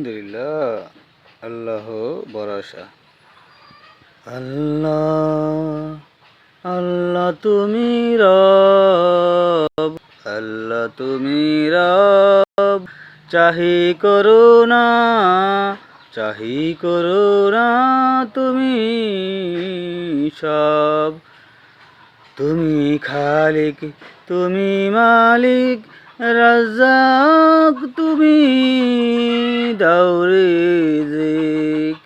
আলহামদুলিল্লাহ। আল্লাহ ভরসা। আল্লাহ আল্লাহ তুমি রব। আল্লাহ তুমি রব। চাহি করুণা চাহি করুণা তুমি সব। তুমি খালিক, তুমি মালিক, রাজ্জাক তুমি জিক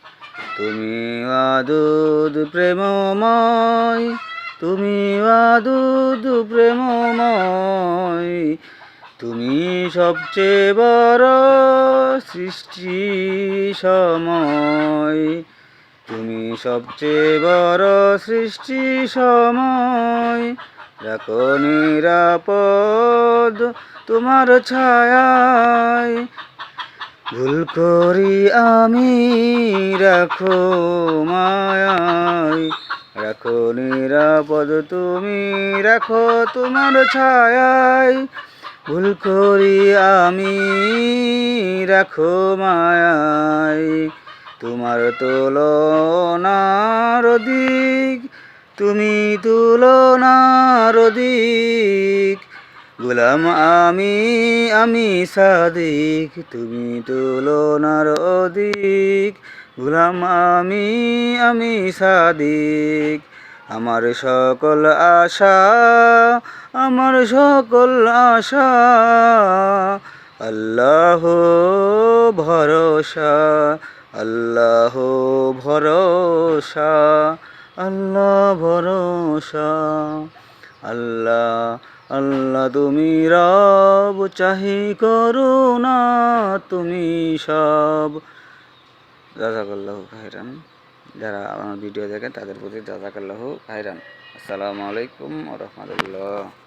তুমি আদুদ প্রেমময়, তুমি আদুদ প্রেমময়। তুমি সবচেয়ে বড় সৃষ্টি সময়। তুমি সবচেয়ে বড় সৃষ্টি সময়। রাখো নিরাপদ তোমার ছায়ায়। ভুল করি আমি, রাখো মায়ায়। রাখো নিরাপদ তুমি, রাখো তোমার ছায়ায়। ভুল করি আমি, রাখো মায়ায়। তোমার তুলনার দিক, তুমি তুলনার দিক। গোলাম আমি আমি সাদিক, তুমি তুলনার অধিক। গোলাম আমি আমি সাদিক, আমার সকল আশা, আমার সকল আশা। আল্লাহ ভরসা আল্লাহ ভরসা আল্লাহ ভরসা। আল্লাহ আল্লাহ তুমি রব, চাহি করো না তুমি সব। জাজাকাল্লাহ খাইরান যারা আমার ভিডিও দেখেন তাদের প্রতি জাজাকাল্লাহ খাইরান আসসালামু আলাইকুম রহমতুল্লাহ।